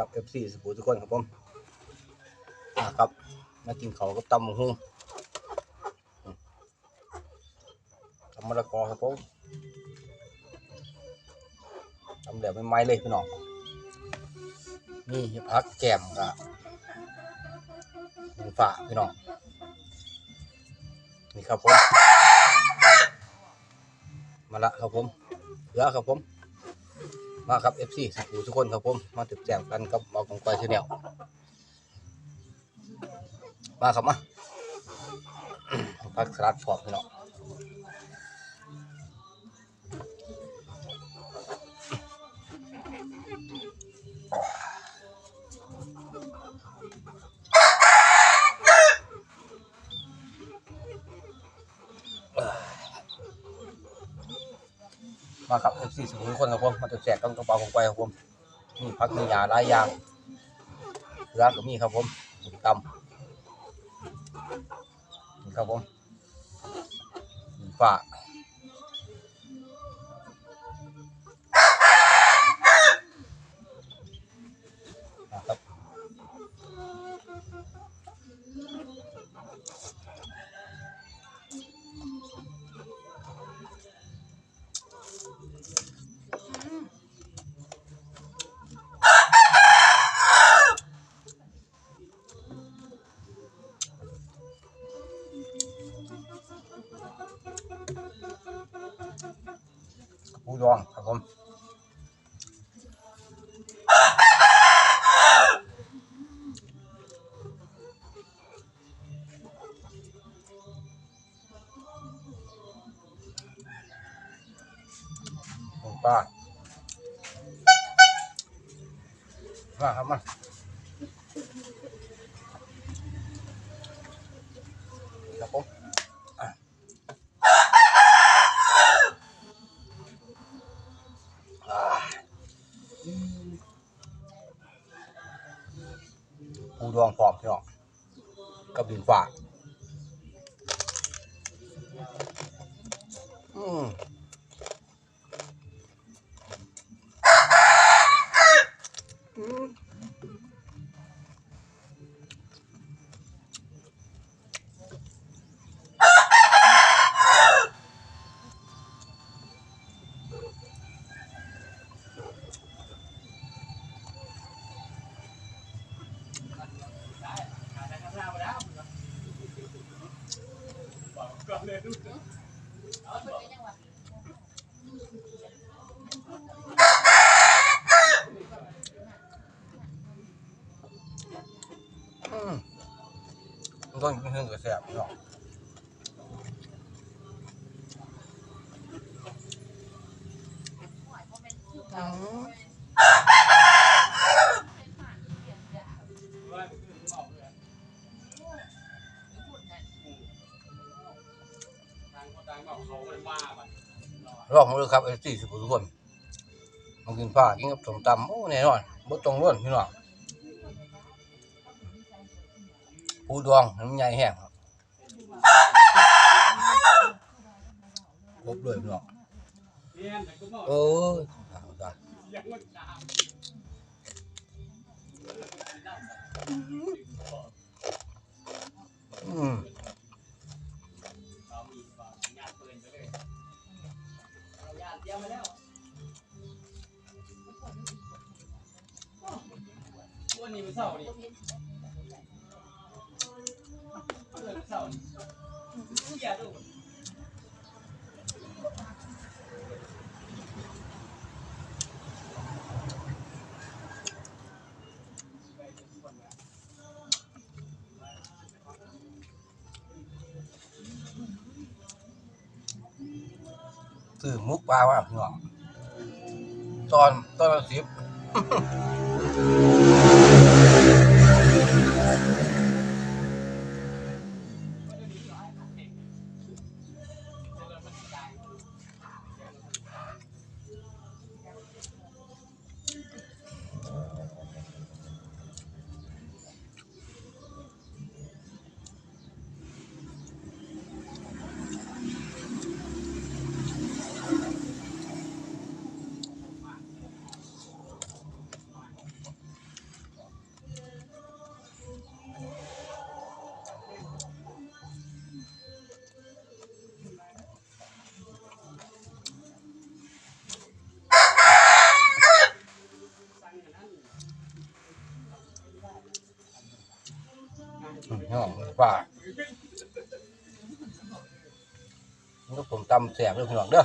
ครับเอฟซีสปูทุกคนครับผมนะครับมากินเขากับตำหมูหุ้งตำมะละกอครับผมตำแบบไม่ไม้เลยพี่น้องนี่พักแก้มกับหมูฝาพี่น้องนี่ครับผมมาละครับผมเหลือครับผม มาครับเอฟซีสกูทุกคนครับผมมาติดแจมกันกับหมอกองควายชาแนลมาครับมาพักสลัดพร้อมพี่น้อง มาขับ FC สกูทุกคนครับผมมาจะแจกกันกระเป๋าของไวายครับผมมีพักมียาหลายอย่างเรือก็มีครับผมหมูตำครับผมหมูป่า มาครับมาครับผมอะอ่าปูดองพร้อมพี่น้องกับดินฝาก ต้องกินเครื่องกระแสบพี่น้องอื อบของเราครับเอฟซีสุขุมคนมากินผ้ากินกับสมตำโอ้แน่นอนบดตรงล้วนพี่น้องปูดองน้ำใหญ่แห้งครับครบเลยพี่น้องเออ วันนี้เป็นเศร้าดิือมุกปลาว่าพี่น้องตอนตอนสิบ น้องว่านี่ผมตำแสบเลยพี่น้องเด้อ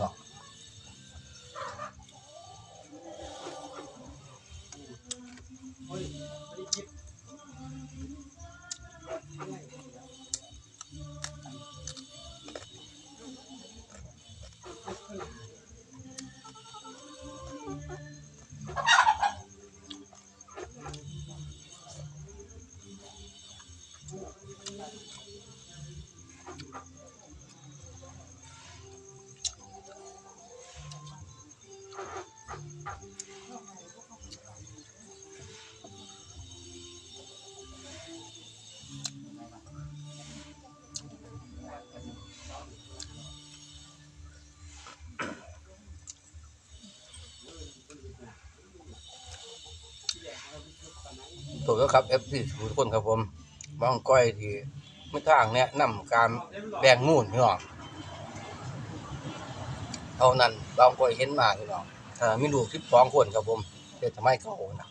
ฮะ ตัวก็ครับ F4 ทุกคนครับผมบางก้อยที่ไม่ทางแนะนำการแบ่งงูนพี่น้องเท่านั้นบางก้อยเห็นมาพี่น้องอ่ามีลูก12คนครับผมเด็กสมัยเก่านะ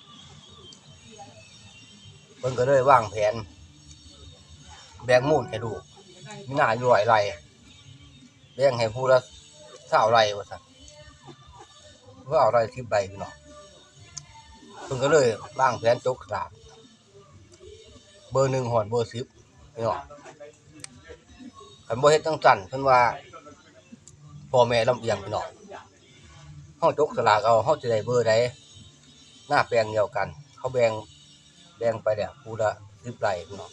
เพิ่นก็เลยวางแผน แบ่งมูลให้ลูกมีหน้าอยู่หลายไรแบ่งให้ผู้ละเท่าไรว่าซั่นเพื่อเอาไรทิพไรพี่น้องเพิ่นก็เลยวางแผนจกสาก เบอร์หนึ่งหอดเบอร์สิบพี่น้องคันบ่เฮ็ดจังสั่นเพิ่นว่าพ่อแม่ลำเอียงพี่น้องเฮาจกสลากเอาเฮาสิได้เบอร์ใดหน้าแปลงเดียวกัน เขาแบ่งแบ่งไปแล้วผู้ละ10ไร่พี่น้อง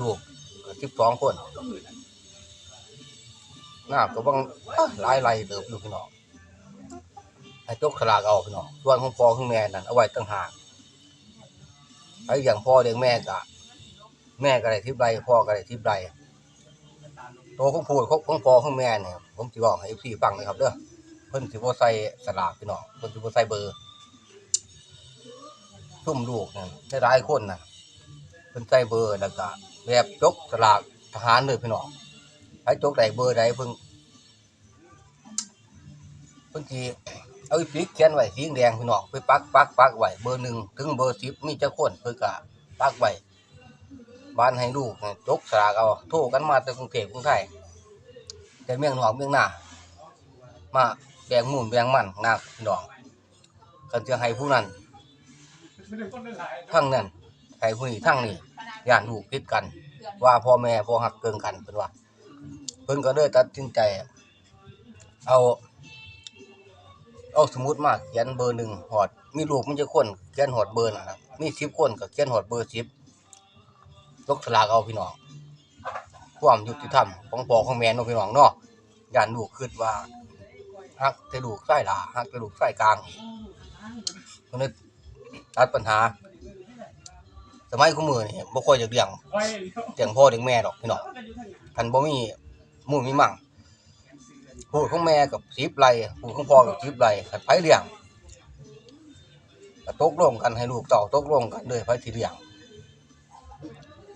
ลูกก็12คนหน้าก็บังหลายไร่เติบอยู่พี่น้องให้จกสลากเอาพี่น้องส่วนของพ่อของแม่นั่นเอาไว้ต่างหาก ไอ้อย่างพ่อเลี้ยงแม่ก็แม่ก็ได้ทิพย์ไรพ่อก็ได้ทิพย์ไรโตของพูดของพ่อของแม่เนี่ยผมสิบอกให้ FC ฟังนะครับเด้อเพิ่นสิบ่ใส่สลากพี่น้องเพิ่นสิบ่ใส่เบอร์ซุ่มลูกนั่นได้หลายคนน่ะเพิ่นใส่เบอร์แล้วก็แบบจกสลากทหารเลยพี่น้องไอ้จกใดเบอร์ใดเพิ่งเพิ่งที เอาอีปีกเขียนไว้สีแดงพี่น้องไปปักปักปักไว้เบอร์หนึ่งถึงเบอร์สิบมีเจ้าคนเพิ่นก็ปักไว้บ้านให้ลูกเนี่ยจกสลากเอาโทรกันมาจากกรุงเทพกรุงไทยแต่เมียงหนองเมียงหน้ามาแบ่งหมุนแบ่งมันนาพี่น้องกันจะให้ผู้นั้นทั้งนั้นให้ผู้นี้ทั้งนี้ย่านลูกติดกัน ว่าพ่อแม่พ่อหักเกินกันเพิ่นว่าเพิ่นก็เลยตัดสินใจ เอา เอาสมุดมาเขียนเบอร์หนึ่งหอด มีลูกมันจะคนเขียนหอดเบอร์นะครับมีสิบคนก็เขียนหอดเบอร์สิบยกสลากเอาพี่น้องความยุติธรรมของพ่อของแม่เนาะพี่น้องเนาะย่านลูกคิดว่าฮักแต่ลูกไส้หลาฮักแต่ลูกไส้กลางเพิ่นเลยตัดปัญหาสมัยคุมือนี่บ่ค่อยจะเลี้ยงเลี้ยงพ่อเลี้ยงแม่ดอกพี่น้องคันบ่มีมู่มีมั่ง ผู้ของแม่กับสิบไร่ผู้ของพ่อกับสิบไร่คันไผเลี้ยงก็ตกลงกันให้ลูกเต่าตกลงกันเลยไผสิเลี้ยง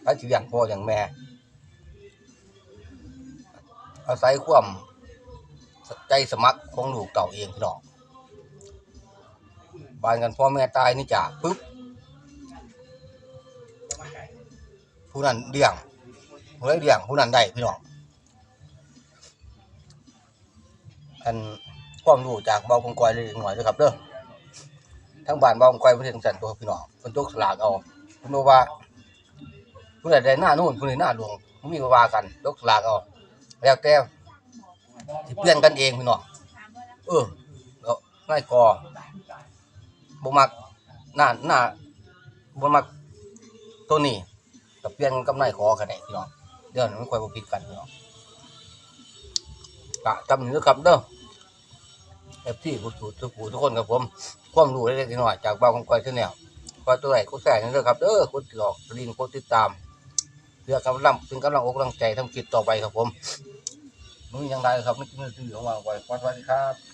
ไผสิเลี้ยงพ่อเลี้ยงแม่ อาศัยความใจสมัครของลูกเต่าเองพี่น้องบานกันพ่อแม่ตายนี่จากปึ๊บผู้นั้นเลี้ยงผู้ใดเลี้ยงผู้นั้นได้พี่น้อง อันความรู้จากเบาคงกอยเล็กน้อยเด้อครับเด้อทั้งบ้านเบาคงกอยประเทศสันตัวพี่น้องเพิ่นตกสลากเอาเพิ่นบอกว่าผู้ใดได้หน้านู่นผู้ใดหน้าหลวงมีว่ากันตกสลากเอาแล้วแต่สิเปลี่ยนกันเองพี่น้องเออแล้วนายกอบ่มักหน้าหน้าบ่มักตัวนี้ก็เปลี่ยนกับนายขอก็ได้พี่น้องเดี๋ยวมันค่อยบ่ผิดกันพี่น้องกะจำนี้นะครับเด้อ เอฟที่ผู้สูทุกผู้ทุกคนครับผมความรู้เล็กๆน้อยๆจากเบาของก้อยเช่นแนวก็ตัวไหนก็แสงนี่เลยครับเออคนติดหลอกลินคนติดตามเพื่อกำลังเป็นกำลังอกกำลังใจทำกิจต่อไปครับผมมึงยังไงครับไม่กินเนื้อของวางไว้สวัสดีครับ